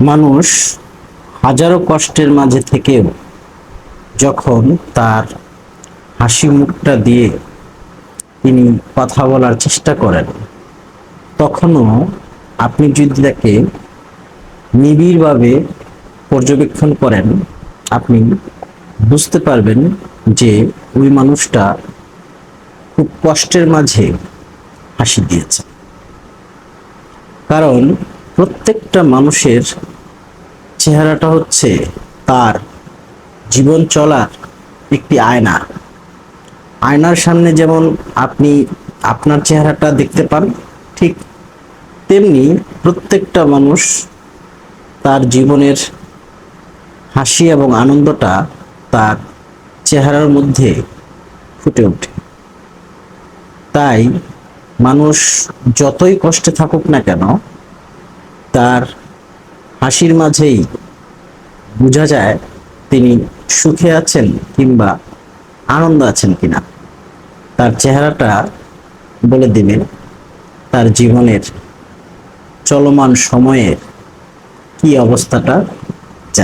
মানুষ হাজারো কষ্টের মাঝে থেকেও যখন তার হাসি মুখটা দিয়ে তিনি কথা বলার চেষ্টা করেন, তখনও আপনি যদি তাকে নিবিড়ভাবে পর্যবেক্ষণ করেন, আপনি বুঝতে পারবেন যে ওই মানুষটা খুব কষ্টের মাঝে হাসি দিয়েছে। কারণ প্রত্যেকটা মানুষের চেহারাটা হচ্ছে তার জীবন চলার একটি আয়না। আয়নার সামনে যেমন আপনি আপনার চেহারাটা দেখতে পান, ঠিক তেমনি প্রত্যেকটা মানুষ তার জীবনের হাসি এবং আনন্দটা তার চেহারার মধ্যে ফুটে ওঠে। তাই মানুষ যতই কষ্টে থাকুক না কেন তার হাসির মাঝেই বোঝা যায় তিনি সুখে আছেন কিংবা আনন্দ আছেন কিনা। তার চেহারাটা বলে দিবে তার জীবনের চলমান সময়ের কি অবস্থাটা